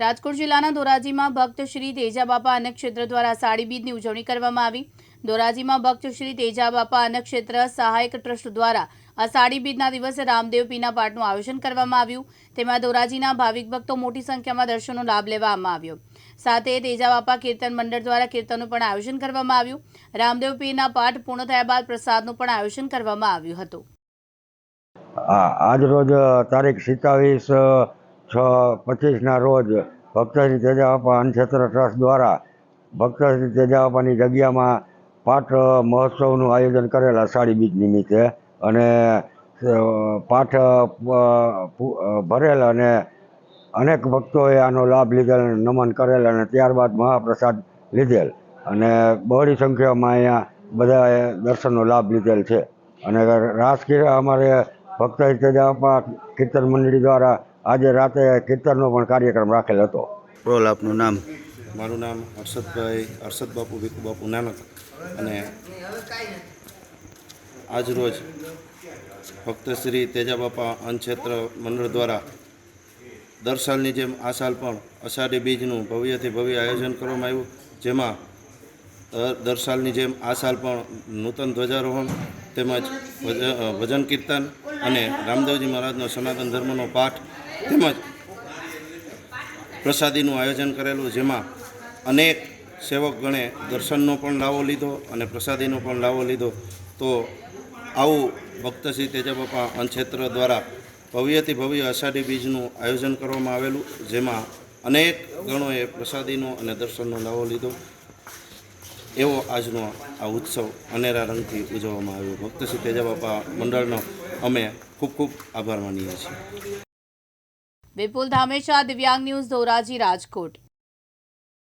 રાજકોટ જિલ્લાના ધોરાજીમાં ભક્ત શ્રી તેજાબાપા અન્નક્ષેત્ર દ્વારા સાડી બીજની ઉજવણી કરવામાં આવી. ધોરાજીમાં ભક્ત શ્રી તેજાબાપા અન્નક્ષેત્ર સહાયક ટ્રસ્ટ દ્વારા આ સાડી બીજના દિવસે રામદેવ પીના પાઠનું આયોજન કરવામાં આવ્યું. તેમાં ધોરાજીના ભાવિક ભક્તો મોટી સંખ્યામાં દર્શનનો લાભ લેવામાં આવ્યો. સાથે તેજાબાપા કીર્તન મંડળ દ્વારા કીર્તનનું પણ આયોજન કરવામાં આવ્યું. રામદેવ પીના પાઠ પૂર્ણ થયા બાદ પ્રસાદનું પણ આયોજન કરવામાં આવ્યું હતું. આજ તારીખ સિત્તાવીસ છ પચીસના રોજ ભક્તશ્રી તેજાબાપા અન્નક્ષેત્ર ટ્રસ્ટ દ્વારા ભક્તશ્રી તેજાબાપાની જગ્યામાં પાઠ મહોત્સવનું આયોજન કરેલા સાડી બીજ નિમિત્તે અને પાઠ ભરેલ અને અનેક ભક્તોએ આનો લાભ લીધેલ નમન કરેલ અને ત્યારબાદ મહાપ્રસાદ લીધેલ અને બહોળી સંખ્યામાં અહીંયા બધાએ દર્શનનો લાભ લીધેલ છે. અને રાસકીય અમારે ભક્ત ઇતજામાં કીર્તન મંડળી દ્વારા આજે રાતે કીર્તનનો પણ કાર્યક્રમ રાખેલ હતો. બોલ આપનું નામ? મારું નામ હર્ષદભાઈ હર્ષદ બાપુ ભીખુ બાપુ નાનક અને આજરોજ ભક્ત શ્રી તેજાબાપા અન્નક્ષેત્ર મંડળ દ્વારા દર સાલની જેમ આ સાલ પણ અષાઢી બીજનું ભવ્યથી ભવ્ય આયોજન કરવામાં આવ્યું જેમાં દર સાલની જેમ આ સાલ પણ નૂતન ધ્વજારોહણ તેમજ ભજ- ભજન કીર્તન અને રામદેવજી મહારાજનો સનાતન ધર્મનો પાઠ તેમજ પ્રસાદીનું આયોજન કરેલું, જેમાં અનેક સેવકગણે દર્શનનો પણ લાવો લીધો અને પ્રસાદીનો પણ લાવો લીધો. તો આવું ભક્ત શ્રી તેજાબાપા અનક્ષેત્ર દ્વારા ભવ્યથી ભવ્ય અષાઢી બીજનું આયોજન કરવામાં આવેલું, જેમાં અનેક ગણોએ પ્રસાદીનો અને દર્શનનો લાવો લીધો. એવો આજનો આ ઉત્સવ અનેરા રંગથી ઉજવવામાં આવ્યો. ભક્ત શ્રી તેજાબાપા મંડળનો અમે ખૂબ ખૂબ આભાર માનીએ છીએ. વિપુલ ધામેશા દિવ્યાંગ ન્યૂઝ ધોરાજી, રાજકોટ.